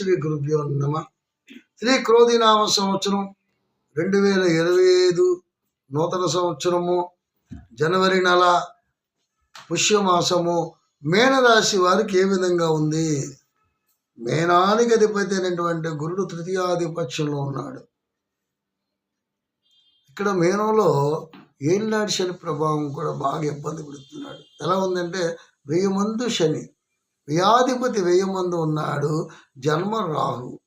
శ్రీ గురుభ్యో నమ. శ్రీ క్రోధినామ సంవత్సరం రెండు వేల ఇరవై ఐదు నూతన సంవత్సరము జనవరి నెల పుష్యమాసము మేనరాశి వారికి ఏ విధంగా ఉంది? మేనానికి అధిపతి అయినటువంటి గురుడు తృతీయాధిపత్యంలో ఉన్నాడు. ఇక్కడ మేనంలో ఏలినాడు శని ప్రభావం కూడా బాగా ఇబ్బంది పెడుతున్నాడు. ఎలా ఉందంటే వెయ్యి మందు శని వ్యాధిపతి వ్యయమందు ఉన్నాడు జన్మ రాహు.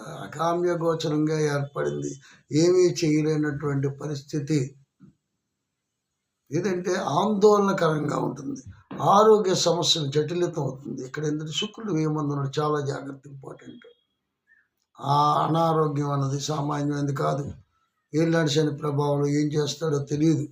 అకామ్య గోచరంగా ఏర్పడింది. ఏమీ చేయలేనటువంటి పరిస్థితి. ఏదంటే ఆందోళనకరంగా ఉంటుంది. ఆరోగ్య సమస్యలు జటిలితం అవుతుంది ఇక్కడ ఎందుకంటే శుక్రుడు వెయ్యి ఉన్నాడు. చాలా జాగ్రత్త ఇంపార్టెంట్. ఆ అనారోగ్యం అన్నది సామాన్యమైనది కాదు. ఏళ్ళనాడు శని ప్రభావం ఏం చేస్తాడో తెలియదు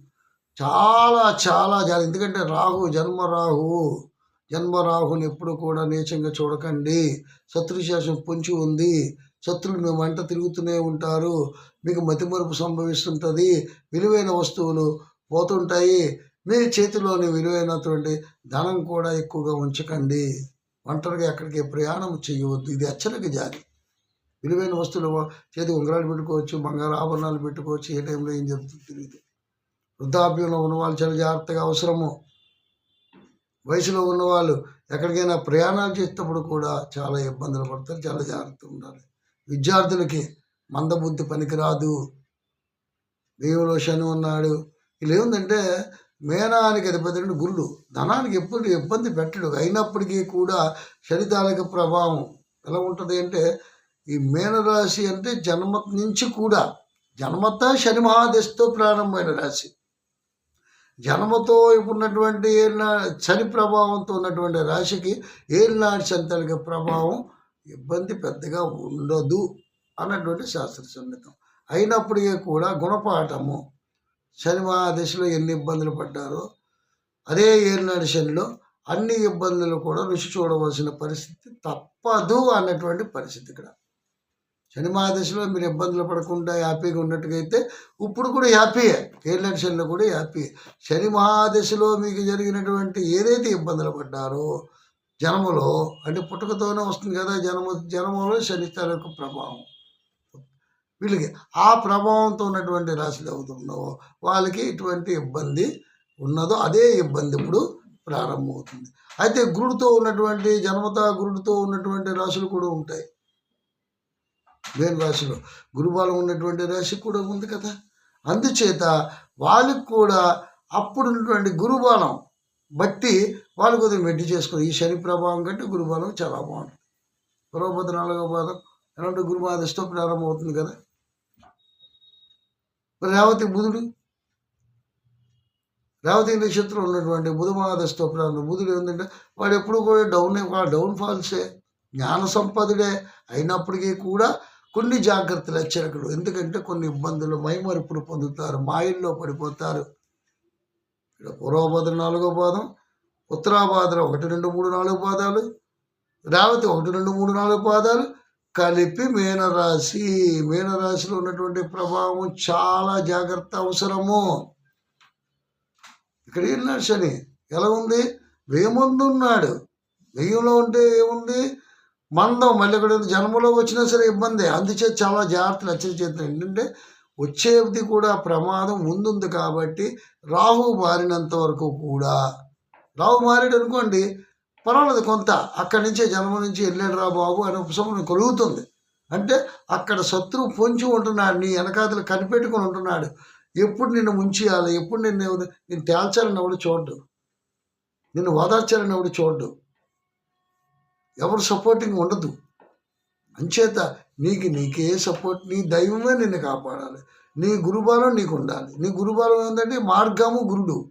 చాలా చాలా జాగ్రత్త. ఎందుకంటే రాహు జన్మ రాహు. జన్మరాహుని ఎప్పుడు కూడా నీచంగా చూడకండి. శత్రుశేషం పొంచి ఉంది. శత్రులు మీ వెంట తిరుగుతూనే ఉంటారు. మీకు మతిమరుపు సంభవిస్తుంటుంది. విలువైన వస్తువులు పోతుంటాయి. మీ చేతిలోని విలువైనటువంటి ధనం కూడా ఎక్కువగా ఉంచకండి. ఒంటరిగా ఎక్కడికి ప్రయాణం చేయవద్దు. ఇది హెచ్చరిక జారి విలువైన వస్తువులు చేతి ఉంగరాలు పెట్టుకోవచ్చు బంగారు ఆభరణాలు పెట్టుకోవచ్చు ఏ టైంలో ఏం జరుగుతుంది తెలియదు. వృద్ధాప్యంలో ఉన్న వాళ్ళు చాలా జాగ్రత్తగా అవసరము. వయసులో ఉన్నవాళ్ళు ఎక్కడికైనా ప్రయాణాలు చేసేటప్పుడు కూడా చాలా ఇబ్బందులు పడతారు చాలా జాగ్రత్తగా ఉండాలి. విద్యార్థులకి మందబుద్ధి పనికిరాదు. దేవులో శని ఉన్నాడు. ఇలా ఏముందంటే మేనానికి అధిపతి గుళ్ళు ధనానికి ఎప్పుడు ఇబ్బంది పెట్టడు. అయినప్పటికీ కూడా శనితాలక ప్రభావం ఎలా ఉంటుంది అంటే ఈ మేనరాశి అంటే జన్మ నుంచి కూడా జన్మత శని మహాదశతో ప్రారంభమైన రాశి. జన్మతో ఉన్నటువంటి ఏళ్ళ చని ప్రభావంతో ఉన్నటువంటి రాశికి ఏళ్ళనాటి సంతలిక ప్రభావం ఇబ్బంది పెద్దగా ఉండదు అన్నటువంటి శాస్త్ర సన్నితం అయినప్పటికీ కూడా గుణపాఠము శని దిశలో ఎన్ని ఇబ్బందులు పడ్డారో అదే ఏళ్ళనాటి శనిలో అన్ని ఇబ్బందులు కూడా రుచి చూడవలసిన పరిస్థితి తప్పదు అన్నటువంటి పరిస్థితి ఇక్కడ. శని మహాదశలో మీరు ఇబ్బందులు పడకుండా హ్యాపీగా ఉన్నట్టుగైతే ఇప్పుడు కూడా హ్యాపీయే. కేరళ శనిలో కూడా హ్యాపీ. శని మహాదశలో మీకు జరిగినటువంటి ఏదైతే ఇబ్బందులు పడ్డారో జన్మలో అంటే పుట్టుకతోనే వస్తుంది కదా జన్మ జన్మలో శని యొక్క ప్రభావం. వీళ్ళకి ఆ ప్రభావంతో ఉన్నటువంటి రాశులు అవుతున్నావో వాళ్ళకి ఇటువంటి ఇబ్బంది ఉన్నదో అదే ఇబ్బంది ఇప్పుడు ప్రారంభమవుతుంది. అయితే గురుడితో ఉన్నటువంటి జన్మత గురుడితో ఉన్నటువంటి రాశులు కూడా ఉంటాయి. వేరు రాశిలో? గురుబలం ఉన్నటువంటి రాశి కూడా ఉంది కదా. అందుచేత వాళ్ళకి కూడా అప్పుడు ఉన్నటువంటి గురుబలం బట్టి వాళ్ళు కొద్దిగా మెట్టి చేసుకుని ఈ శని ప్రభావం కంటే గురుబలం చాలా బాగుంటుంది. పూర్వపద నాలుగో పాదం. ఎలాంటి గురుమాదశతో ప్రారంభం అవుతుంది కదా. మరి రేవతి బుధుడు? రేవతి నక్షత్రం ఉన్నటువంటి బుధమాదస్తో ప్రారంభం. బుధుడు ఏంటంటే వాడు ఎప్పుడు కూడా డౌన్ డౌన్ ఫాల్సే జ్ఞాన సంపదుడే అయినప్పటికీ కూడా కొన్ని జాగ్రత్తలు హెచ్చరికలు. ఎందుకంటే కొన్ని ఇబ్బందులు మైమరుపులు పొందుతారు మాయల్లో పడిపోతారు. ఇక్కడ పూర్వభద్ర నాలుగో పాదం ఉత్తరాభాద్ర ఒకటి రెండు మూడు నాలుగు పాదాలు రావతి ఒకటి రెండు మూడు నాలుగు పాదాలు కలిపి మీనరాశి. మీనరాశిలో ఉన్నటువంటి ప్రభావం చాలా జాగ్రత్త అవసరము. ఇక్కడ ఏం శని ఎలా ఉంది? వేముందు ఉన్నాడు వెయ్యంలో ఉంటే ఏముంది? మందం మళ్ళీ ఇక్కడ జన్మలో వచ్చినా సరే ఇబ్బంది. అందుచేత చాలా జాగ్రత్తలు హెచ్చరిక ఏంటంటే వచ్చేది కూడా ప్రమాదం ముందుంది కాబట్టి రాహు మారినంత వరకు కూడా. రాహు మారాడు అనుకోండి పర్వాలేదు కొంత. అక్కడి నుంచే జన్మ నుంచి వెళ్ళాడు రా బాబు అనే ఉపశమనం కలుగుతుంది. అంటే అక్కడ శత్రువు పొంచి ఉంటున్నాడు నీ వెనకాతలు కనిపెట్టుకొని ఉంటున్నాడు. ఎప్పుడు నిన్ను ముంచేయాలి? ఎప్పుడు నిన్ను నేను తేల్చాలని ఎవడు చూడ్డు? నిన్ను ఓదార్చాలని ఎవడు చూడ్డు? ఎవరు సపోర్టింగ్ ఉండదు. అంచేత నీకు నీకే సపోర్ట్ నీ దైవమే నిన్ను కాపాడాలి. నీ గురుబాలం నీకు ఉండాలి. నీ గురుబాలం ఏంటంటే మార్గము గురుడు.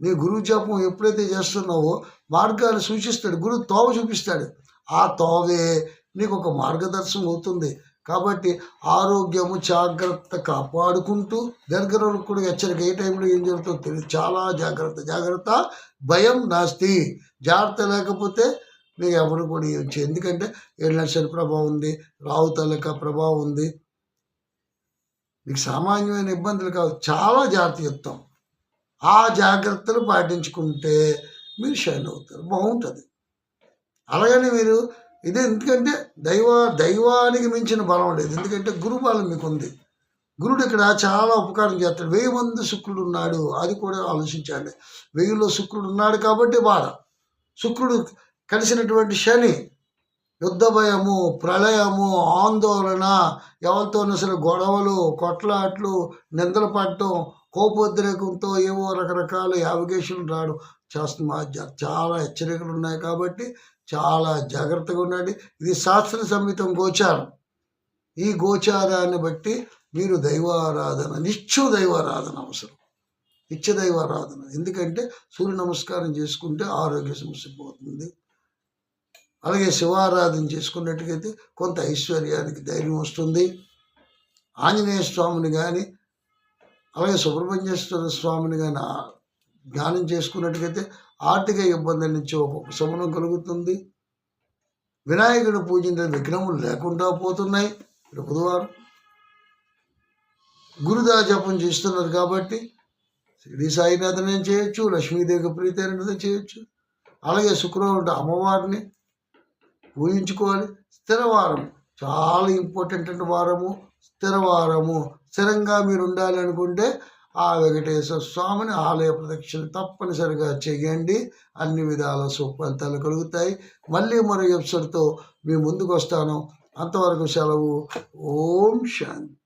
నీ గురువు జపం ఎప్పుడైతే చేస్తున్నావో మార్గాలు సూచిస్తాడు. గురువు తోవ చూపిస్తాడు. ఆ తోవే నీకు ఒక మార్గదర్శనం అవుతుంది. కాబట్టి ఆరోగ్యము జాగ్రత్త కాపాడుకుంటూ దగ్గర కూడా హెచ్చరిక ఏ టైంలో ఏం జరుగుతుందో తెలియదు చాలా జాగ్రత్త. జాగ్రత్త భయం నాస్తి. జాగ్రత్త లేకపోతే మీకు ఎవరు కూడా ఇవ్వచ్చు ఎందుకంటే ఏడు లక్షల ప్రభావం ఉంది రావు తలక ప్రభావం ఉంది. మీకు సామాన్యమైన ఇబ్బందులు కావు. చాలా జాగ్రత్త చెప్తాం. ఆ జాగ్రత్తలు పాటించుకుంటే మీరు షైన్ అవుతారు. బాగుంటుంది. అలాగని మీరు ఇది ఎందుకంటే దైవ దైవానికి మించిన బలం లేదు. ఎందుకంటే గురు బలం మీకు ఉంది. గురుడు ఇక్కడ చాలా ఉపకారం చేస్తాడు. వెయ్యి మంది శుక్రుడు ఉన్నాడు. అది కూడా ఆలోచించండి. వెయ్యిలో శుక్రుడు ఉన్నాడు కాబట్టి బాధ. శుక్రుడు కలిసినటువంటి శని యుద్ధ భయము ప్రళయము ఆందోళన ఎవరితోనూ అసలు గొడవలు కొట్లాట్లు నిందలు పడటం కోపోద్రేకంతో ఏవో రకరకాల యావిగేషన్లు రావడం చేస్తున్నా చాలా హెచ్చరికలు ఉన్నాయి కాబట్టి చాలా జాగ్రత్తగా ఉండండి. ఇది శాస్త్ర సంహితం గోచారం. ఈ గోచారాన్ని బట్టి మీరు దైవారాధన నిత్యం దైవారాధన అవసరం. నిత్య ఎందుకంటే సూర్య నమస్కారం చేసుకుంటే ఆరోగ్య సమస్య పోతుంది. అలాగే శివారాధన చేసుకున్నట్టుగైతే కొంత ఐశ్వర్యానికి ధైర్యం వస్తుంది. ఆంజనేయ స్వామిని కానీ అలాగే సుబ్రహ్మణ్యేశ్వర స్వామిని కానీ ధ్యానం చేసుకున్నట్టుగైతే ఆర్థిక ఇబ్బందుల నుంచి ఒక ఉపశమనం కలుగుతుంది. వినాయకుడు పూజించిన విఘ్నములు లేకుండా పోతున్నాయి. ఇప్పుడు బుధవారం గురుదా జపం చేస్తున్నారు కాబట్టి శ్రీ సాయినాథన చేయొచ్చు? లక్ష్మీదేవి ప్రీతైనది చేయొచ్చు. అలాగే శుక్రవారం అమ్మవారిని పూజించుకోవాలి. స్థిరవారం. చాలా ఇంపార్టెంట్ అంటే వారము. స్థిరవారము. స్థిరంగా మీరు ఉండాలి అనుకుంటే ఆ వెంకటేశ్వర స్వామిని ఆలయ ప్రదక్షిణ తప్పనిసరిగా చేయండి. అన్ని విధాల సుఫలితాలు కలుగుతాయి. మళ్ళీ మరో ఎపిసోడ్తో మీ ముందుకు వస్తాను. అంతవరకు సెలవు. ఓం శాంతి.